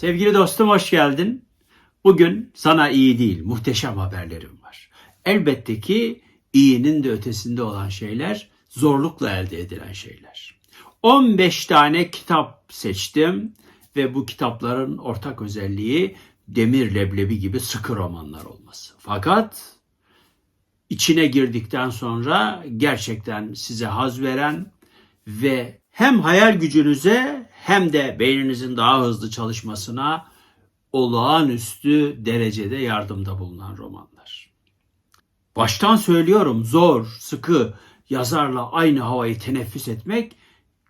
Sevgili dostum hoş geldin. Bugün sana iyi değil, muhteşem haberlerim var. Elbette ki iyinin de ötesinde olan şeyler zorlukla elde edilen şeyler. 15 tane kitap seçtim ve bu kitapların ortak özelliği demir leblebi gibi sıkı romanlar olması. Fakat içine girdikten sonra gerçekten size haz veren ve hem hayal gücünüze hem de beyninizin daha hızlı çalışmasına olağanüstü derecede yardımda bulunan romanlar. Baştan söylüyorum zor, sıkı yazarla aynı havayı teneffüs etmek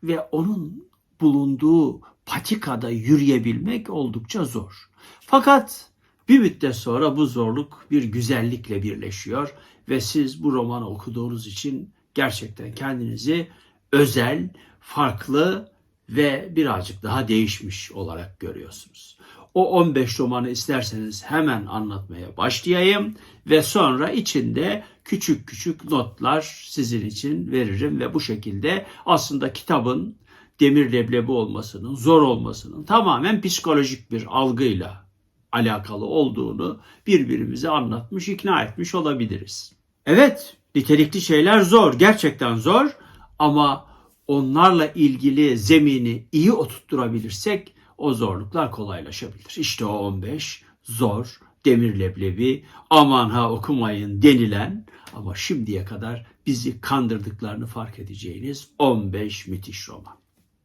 ve onun bulunduğu patikada yürüyebilmek oldukça zor. Fakat bir müddet sonra bu zorluk bir güzellikle birleşiyor ve siz bu romanı okuduğunuz için gerçekten kendinizi özel, farklı ve birazcık daha değişmiş olarak görüyorsunuz. O 15 romanı isterseniz hemen anlatmaya başlayayım ve sonra içinde küçük küçük notlar sizin için veririm ve bu şekilde aslında kitabın demir leblebi olmasının, zor olmasının tamamen psikolojik bir algıyla alakalı olduğunu birbirimize anlatmış, ikna etmiş olabiliriz. Evet, nitelikli şeyler zor, gerçekten zor ama onlarla ilgili zemini iyi oturtturabilirsek o zorluklar kolaylaşabilir. İşte o 15 zor, demir leblebi, aman ha okumayın denilen ama şimdiye kadar bizi kandırdıklarını fark edeceğiniz 15 müthiş roman.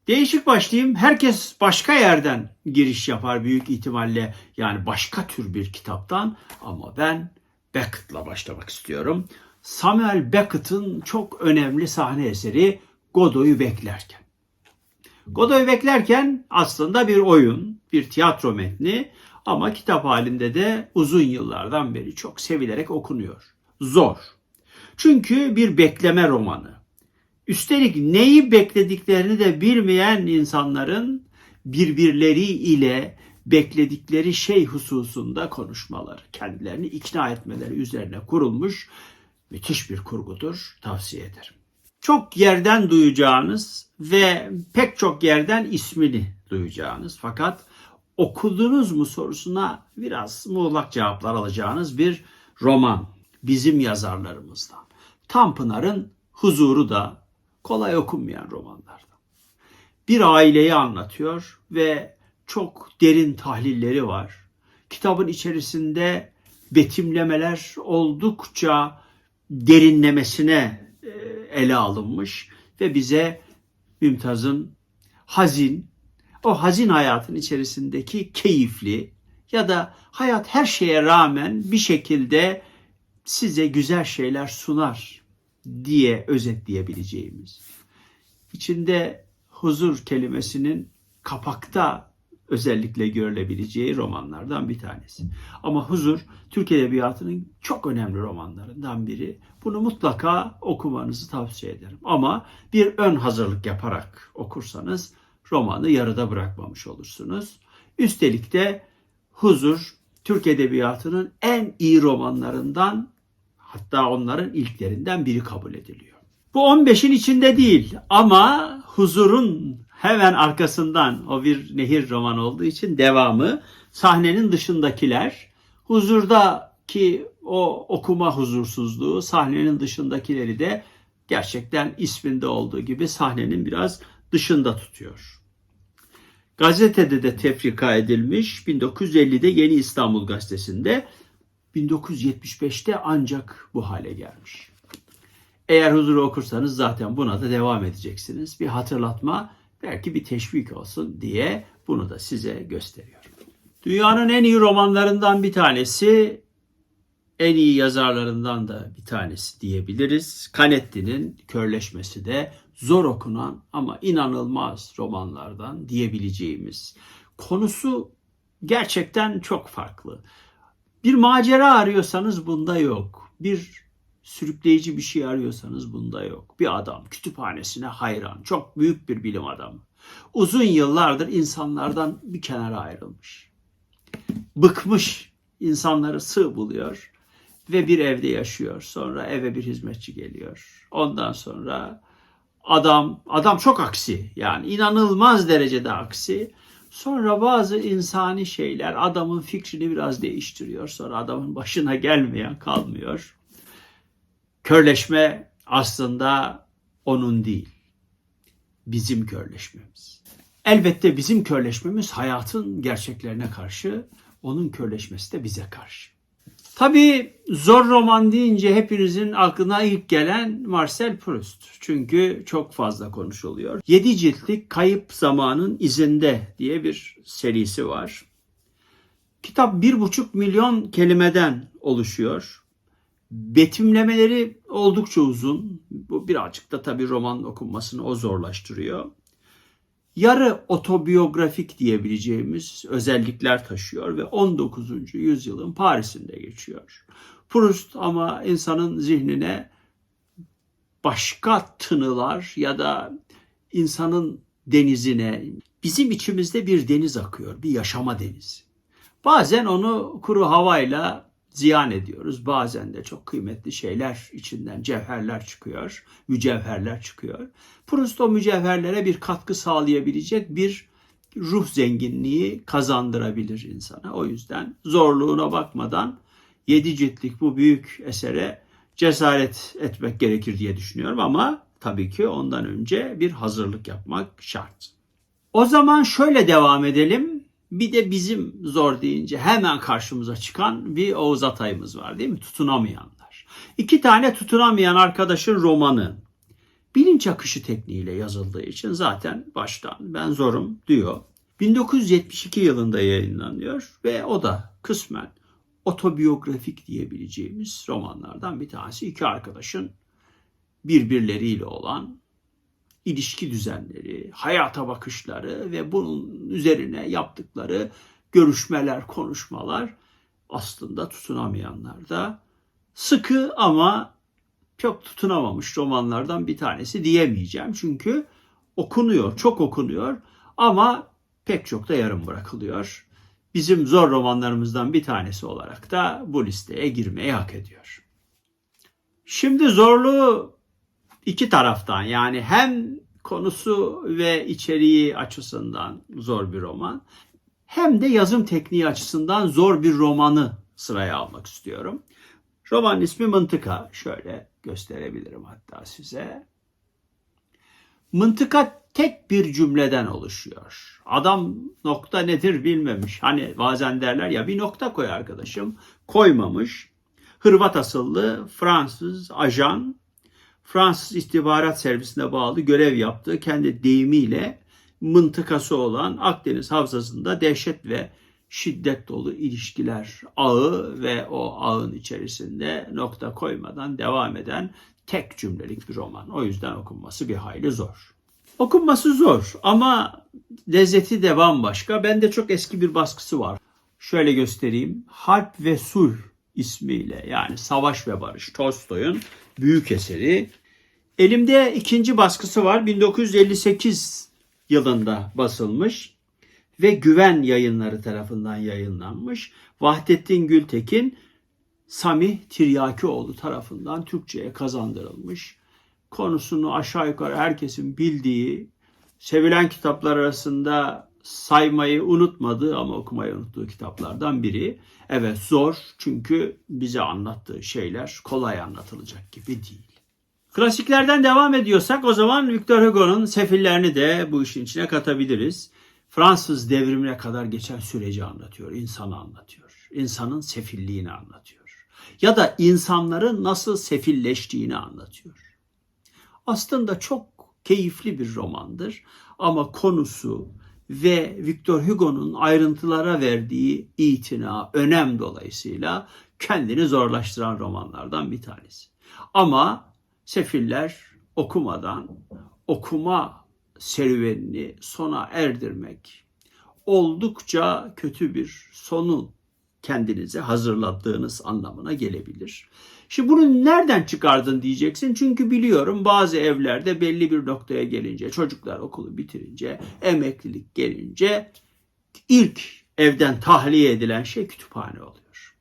Değişik başlayayım. Herkes başka yerden giriş yapar büyük ihtimalle. Yani başka tür bir kitaptan. Ama ben Beckett'la başlamak istiyorum. Samuel Beckett'ın çok önemli sahne eseri Godot'u beklerken. Godot'u beklerken aslında bir oyun, bir tiyatro metni ama kitap halinde de uzun yıllardan beri çok sevilerek okunuyor. Zor. Çünkü bir bekleme romanı. Üstelik neyi beklediklerini de bilmeyen insanların birbirleri ile bekledikleri şey hususunda konuşmaları, kendilerini ikna etmeleri üzerine kurulmuş müthiş bir kurgudur. Tavsiye ederim. Çok yerden duyacağınız ve pek çok yerden ismini duyacağınız fakat okudunuz mu sorusuna biraz muğlak cevaplar alacağınız bir roman bizim yazarlarımızdan. Tanpınar'ın Huzuru da kolay okunmayan romanlardan. Bir aileyi anlatıyor ve çok derin tahlilleri var. Kitabın içerisinde betimlemeler oldukça derinlemesine ele alınmış ve bize Mümtaz'ın hazin, o hazin hayatın içerisindeki keyifli ya da hayat her şeye rağmen bir şekilde size güzel şeyler sunar diye özetleyebileceğimiz. İçinde huzur kelimesinin kapakta özellikle görülebileceği romanlardan bir tanesi. Ama Huzur Türk Edebiyatı'nın çok önemli romanlarından biri. Bunu mutlaka okumanızı tavsiye ederim. Ama bir ön hazırlık yaparak okursanız romanı yarıda bırakmamış olursunuz. Üstelik de Huzur Türk Edebiyatı'nın en iyi romanlarından hatta onların ilklerinden biri kabul ediliyor. Bu 15'in içinde değil ama Huzur'un hemen arkasından o bir nehir roman olduğu için devamı sahnenin dışındakiler huzurdaki o okuma huzursuzluğu sahnenin dışındakileri de gerçekten isminde olduğu gibi sahnenin biraz dışında tutuyor. Gazetede de tefrika edilmiş 1950'de Yeni İstanbul Gazetesi'nde 1975'te ancak bu hale gelmiş. Eğer huzuru okursanız zaten buna da devam edeceksiniz. Bir hatırlatma belki bir teşvik olsun diye bunu da size gösteriyorum. Dünyanın en iyi romanlarından bir tanesi, en iyi yazarlarından da bir tanesi diyebiliriz. Canetti'nin Körleşmesi de zor okunan ama inanılmaz romanlardan diyebileceğimiz. Konusu gerçekten çok farklı. Bir macera arıyorsanız bunda yok. Bir sürükleyici bir şey arıyorsanız bunda yok. Bir adam kütüphanesine hayran, çok büyük bir bilim adamı. Uzun yıllardır insanlardan bir kenara ayrılmış. Bıkmış, insanları sığ buluyor ve bir evde yaşıyor. Sonra eve bir hizmetçi geliyor. Ondan sonra adam adam çok aksi yani inanılmaz derecede aksi. Sonra bazı insani şeyler adamın fikrini biraz değiştiriyor. Sonra adamın başına gelmeyen kalmıyor. Körleşme aslında onun değil. Bizim körleşmemiz. Elbette bizim körleşmemiz hayatın gerçeklerine karşı, onun körleşmesi de bize karşı. Tabii zor roman deyince hepinizin aklına ilk gelen Marcel Proust. Çünkü çok fazla konuşuluyor. 7 ciltlik Kayıp Zamanın İzinde diye bir serisi var. Kitap bir buçuk milyon kelimeden oluşuyor. Betimlemeleri oldukça uzun. Bu birazcık da tabii roman okunmasını o zorlaştırıyor. Yarı otobiyografik diyebileceğimiz özellikler taşıyor ve 19. yüzyılın Paris'inde geçiyor. Proust ama insanın zihnine başka tınılar ya da insanın denizine, bizim içimizde bir deniz akıyor, bir yaşama denizi. Bazen onu kuru havayla ziyan ediyoruz. Bazen de çok kıymetli şeyler içinden cevherler çıkıyor, mücevherler çıkıyor. Proust o mücevherlere bir katkı sağlayabilecek bir ruh zenginliği kazandırabilir insana. O yüzden zorluğuna bakmadan yedi ciltlik bu büyük esere cesaret etmek gerekir diye düşünüyorum ama tabii ki ondan önce bir hazırlık yapmak şart. O zaman şöyle devam edelim. Bir de bizim zor deyince hemen karşımıza çıkan bir Oğuz Atay'ımız var değil mi? Tutunamayanlar. İki tane tutunamayan arkadaşın romanı. Bilinç akışı tekniğiyle yazıldığı için zaten baştan ben zorum diyor. 1972 yılında yayınlanıyor ve o da kısmen otobiyografik diyebileceğimiz romanlardan bir tanesi. İki arkadaşın birbirleriyle olan ilişki düzenleri, hayata bakışları ve bunun üzerine yaptıkları görüşmeler, konuşmalar aslında tutunamayanlar da sıkı ama çok tutunamamış romanlardan bir tanesi diyemeyeceğim. Çünkü okunuyor, çok okunuyor ama pek çok da yarım bırakılıyor. Bizim zor romanlarımızdan bir tanesi olarak da bu listeye girmeyi hak ediyor. Şimdi zorluğu iki taraftan yani hem konusu ve içeriği açısından zor bir roman hem de yazım tekniği açısından zor bir romanı sıraya almak istiyorum. Romanın ismi Mıntıka. Şöyle gösterebilirim hatta size. Mıntıka tek bir cümleden oluşuyor. Adam nokta nedir bilmemiş. Hani bazen derler ya bir nokta koy arkadaşım. Koymamış. Hırvat asıllı Fransız ajan Fransız istihbarat servisine bağlı görev yaptığı kendi deyimiyle mıntıkası olan Akdeniz Havzası'nda dehşet ve şiddet dolu ilişkiler ağı ve o ağın içerisinde nokta koymadan devam eden tek cümlelik bir roman. O yüzden okunması bir hayli zor. Okunması zor ama lezzeti de bambaşka. Bende çok eski bir baskısı var. Şöyle göstereyim. Harp ve Sulh ismiyle yani Savaş ve Barış Tolstoy'un büyük eseri. Elimde ikinci baskısı var. 1958 yılında basılmış ve Güven Yayınları tarafından yayınlanmış. Vahdettin Gültekin Samih Tiryakioğlu tarafından Türkçe'ye kazandırılmış. Konusunu aşağı yukarı herkesin bildiği, sevilen kitaplar arasında saymayı unutmadığı ama okumayı unuttuğu kitaplardan biri. Evet zor çünkü bize anlattığı şeyler kolay anlatılacak gibi değil. Klasiklerden devam ediyorsak o zaman Victor Hugo'nun Sefillerini de bu işin içine katabiliriz. Fransız devrimine kadar geçen süreci anlatıyor, insanı anlatıyor. İnsanın sefilliğini anlatıyor. Ya da insanların nasıl sefilleştiğini anlatıyor. Aslında çok keyifli bir romandır ama konusu ve Victor Hugo'nun ayrıntılara verdiği itina, önem dolayısıyla kendini zorlaştıran romanlardan bir tanesi. Ama sefiller okumadan okuma serüvenini sona erdirmek oldukça kötü bir sonun kendinize hazırladığınız anlamına gelebilir. Şimdi bunu nereden çıkardın diyeceksin. Çünkü biliyorum bazı evlerde belli bir noktaya gelince, çocuklar okulu bitirince, emeklilik gelince ilk evden tahliye edilen şey kütüphane oluyor.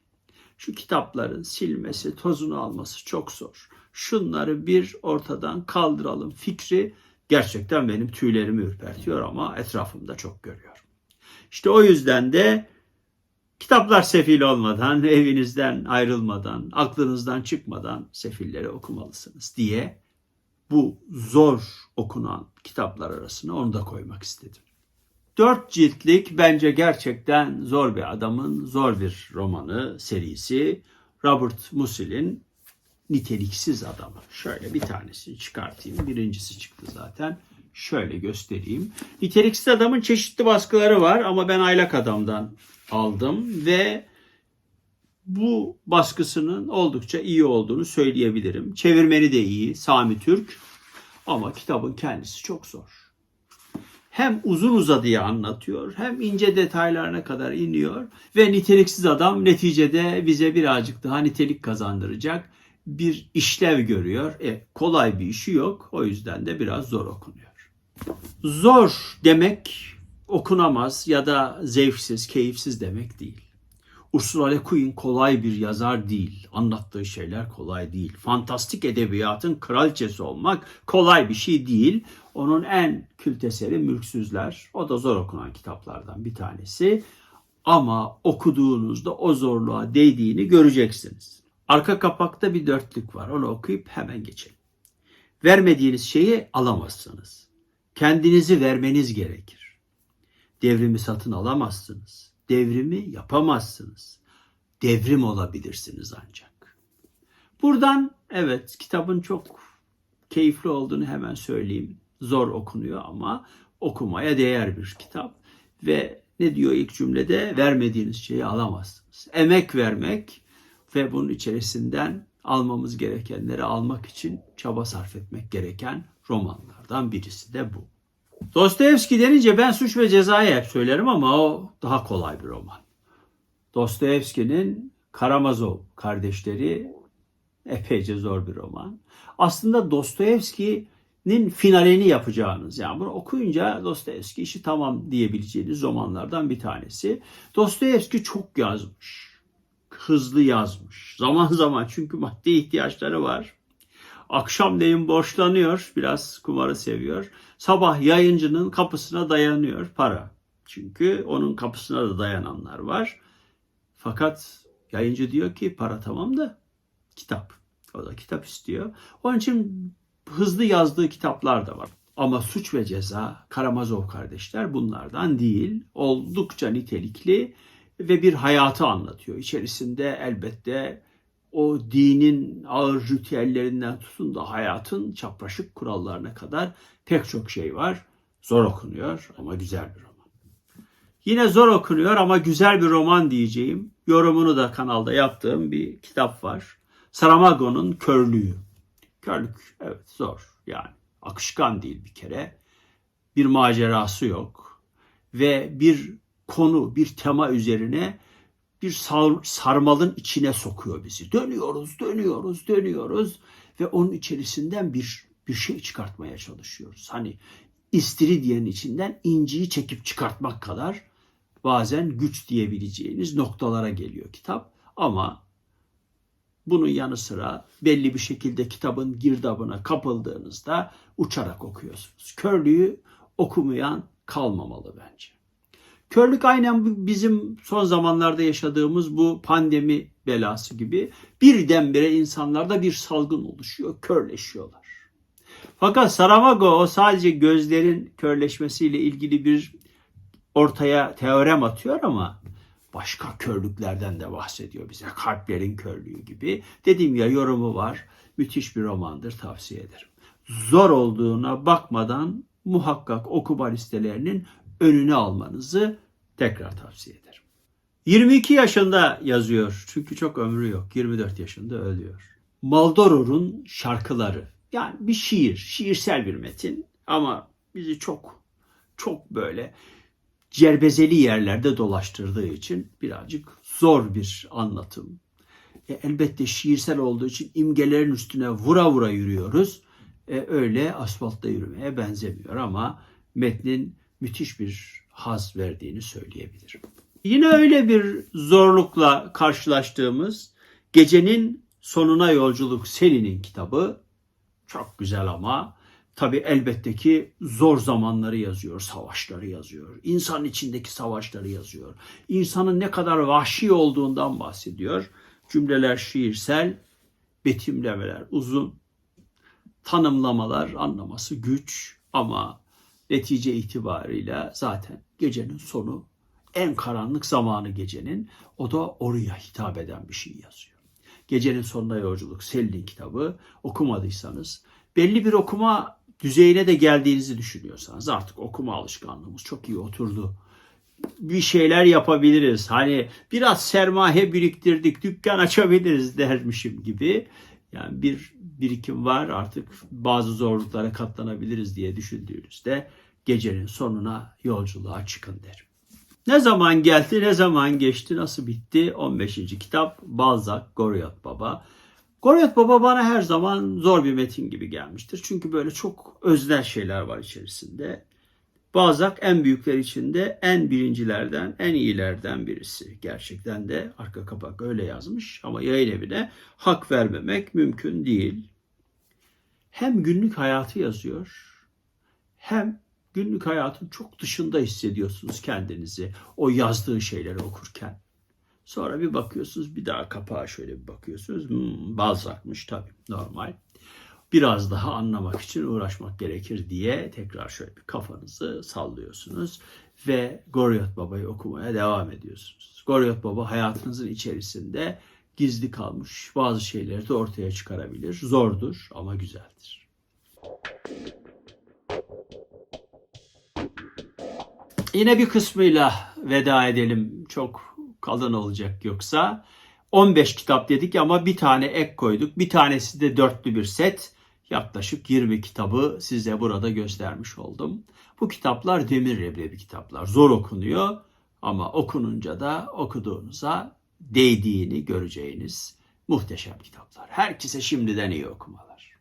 Şu kitapların silmesi, tozunu alması çok zor. Şunları bir ortadan kaldıralım fikri gerçekten benim tüylerimi ürpertiyor ama etrafımda çok görüyorum. İşte o yüzden de kitaplar sefil olmadan, evinizden ayrılmadan, aklınızdan çıkmadan sefilleri okumalısınız diye bu zor okunan kitaplar arasına onu da koymak istedim. Dört ciltlik bence gerçekten zor bir adamın zor bir romanı serisi. Robert Musil'in Niteliksiz Adamı. Şöyle bir tanesini çıkartayım. Birincisi çıktı zaten. Şöyle göstereyim. Niteliksiz Adam'ın çeşitli baskıları var ama ben Aylak Adam'dan aldım ve bu baskısının oldukça iyi olduğunu söyleyebilirim. Çevirmeni de iyi, Sami Türk ama kitabın kendisi çok zor hem uzun uzadıya anlatıyor hem ince detaylarına kadar iniyor ve niteliksiz adam neticede bize birazcık daha nitelik kazandıracak bir işlev görüyor. E, kolay bir işi yok o yüzden de biraz zor okunuyor. Zor demek okunamaz ya da zevksiz, keyifsiz demek değil. Ursula Le Guin kolay bir yazar değil. Anlattığı şeyler kolay değil. Fantastik edebiyatın kraliçesi olmak kolay bir şey değil. Onun en kült eseri Mülksüzler. O da zor okunan kitaplardan bir tanesi. Ama okuduğunuzda o zorluğa değdiğini göreceksiniz. Arka kapakta bir dörtlük var. Onu okuyup hemen geçelim. Vermediğiniz şeyi alamazsınız. Kendinizi vermeniz gerekir. Devrimi satın alamazsınız. Devrimi yapamazsınız. Devrim olabilirsiniz ancak. Buradan evet kitabın çok keyifli olduğunu hemen söyleyeyim. Zor okunuyor ama okumaya değer bir kitap. Ve ne diyor ilk cümlede? Vermediğiniz şeyi alamazsınız. Emek vermek ve bunun içerisinden almamız gerekenleri almak için çaba sarf etmek gereken romanlardan birisi de bu. Dostoyevski denince ben suç ve cezayı hep söylerim ama o daha kolay bir roman. Dostoyevski'nin Karamazov kardeşleri epeyce zor bir roman. Aslında Dostoyevski'nin finalini yapacağınız yani bunu okuyunca Dostoyevski işi tamam diyebileceğiniz romanlardan bir tanesi. Dostoyevski çok yazmış. Hızlı yazmış. Zaman zaman çünkü maddi ihtiyaçları var. Akşamleyin borçlanıyor, biraz kumarı seviyor. Sabah yayıncının kapısına dayanıyor para. Çünkü onun kapısına da dayananlar var. Fakat yayıncı diyor ki para tamam da kitap. O da kitap istiyor. Onun için hızlı yazdığı kitaplar da var. Ama Suç ve Ceza, Karamazov kardeşler bunlardan değil. Oldukça nitelikli ve bir hayatı anlatıyor. İçerisinde elbette o dinin ağır ritüellerinden tutun da hayatın çapraşık kurallarına kadar pek çok şey var. Zor okunuyor ama güzel bir roman. Yine zor okunuyor ama güzel bir roman diyeceğim. Yorumunu da kanalda yaptığım bir kitap var. Saramago'nun Körlüğü. Körlük evet zor yani akışkan değil bir kere. Bir macerası yok ve bir konu, bir tema üzerine bir sar, sarmalın içine sokuyor bizi. Dönüyoruz, dönüyoruz, dönüyoruz ve onun içerisinden bir bir şey çıkartmaya çalışıyoruz. Hani istiridyenin içinden inciyi çekip çıkartmak kadar bazen güç diyebileceğiniz noktalara geliyor kitap. Ama bunun yanı sıra belli bir şekilde kitabın girdabına kapıldığınızda uçarak okuyorsunuz. Körlüğü okumayan kalmamalı bence. Körlük aynen bizim son zamanlarda yaşadığımız bu pandemi belası gibi birdenbire insanlarda bir salgın oluşuyor, körleşiyorlar. Fakat Saramago o sadece gözlerin körleşmesiyle ilgili bir ortaya teorem atıyor ama başka körlüklerden de bahsediyor bize. Kalplerin körlüğü gibi. Dediğim ya yorumu var. Müthiş bir romandır tavsiye ederim. Zor olduğuna bakmadan muhakkak okuma listelerinin önüne almanızı tekrar tavsiye ederim. 22 yaşında yazıyor çünkü çok ömrü yok. 24 yaşında ölüyor. Maldoror'un şarkıları. Yani bir şiir, şiirsel bir metin ama bizi çok çok böyle cerbezeli yerlerde dolaştırdığı için birazcık zor bir anlatım. E, elbette şiirsel olduğu için imgelerin üstüne vura vura yürüyoruz. E, öyle asfaltta yürümeye benzemiyor ama metnin müthiş bir haz verdiğini söyleyebilirim. Yine öyle bir zorlukla karşılaştığımız Gecenin Sonuna Yolculuk Selin'in kitabı çok güzel ama Tabi elbette ki zor zamanları yazıyor, savaşları yazıyor. İnsanın içindeki savaşları yazıyor. İnsanın ne kadar vahşi olduğundan bahsediyor. Cümleler şiirsel, betimlemeler uzun, tanımlamalar anlaması güç ama netice itibarıyla zaten gecenin sonu en karanlık zamanı gecenin o da oraya hitap eden bir şey yazıyor. Gecenin sonuna yolculuk Selin kitabı okumadıysanız belli bir okuma düzeyine de geldiğinizi düşünüyorsanız artık okuma alışkanlığımız çok iyi oturdu. Bir şeyler yapabiliriz. Hani biraz sermaye biriktirdik, dükkan açabiliriz dermişim gibi. Yani bir birikim var artık bazı zorluklara katlanabiliriz diye düşündüğünüzde gecenin sonuna yolculuğa çıkın derim. Ne zaman geldi, ne zaman geçti, nasıl bitti? 15. kitap Balzac, Goriot Baba. Goriot Baba bana her zaman zor bir metin gibi gelmiştir. Çünkü böyle çok öznel şeyler var içerisinde. Balzac en büyükler içinde en birincilerden, en iyilerden birisi. Gerçekten de arka kapak öyle yazmış ama yayın evine hak vermemek mümkün değil. Hem günlük hayatı yazıyor, hem günlük hayatın çok dışında hissediyorsunuz kendinizi o yazdığı şeyleri okurken. Sonra bir bakıyorsunuz bir daha kapağa şöyle bir bakıyorsunuz. Hmm, Balzac'mış tabii normal. Biraz daha anlamak için uğraşmak gerekir diye tekrar şöyle bir kafanızı sallıyorsunuz ve Goriot Baba'yı okumaya devam ediyorsunuz. Goriot Baba hayatınızın içerisinde gizli kalmış bazı şeyleri de ortaya çıkarabilir. Zordur ama güzeldir. Yine bir kısmıyla veda edelim. Çok kalın olacak yoksa. 15 kitap dedik ama bir tane ek koyduk. Bir tanesi de dörtlü bir set. Yaklaşık 20 kitabı size burada göstermiş oldum. Bu kitaplar demir leblebi kitaplar. Zor okunuyor ama okununca da okuduğunuza değdiğini göreceğiniz muhteşem kitaplar. Herkese şimdiden iyi okumalar.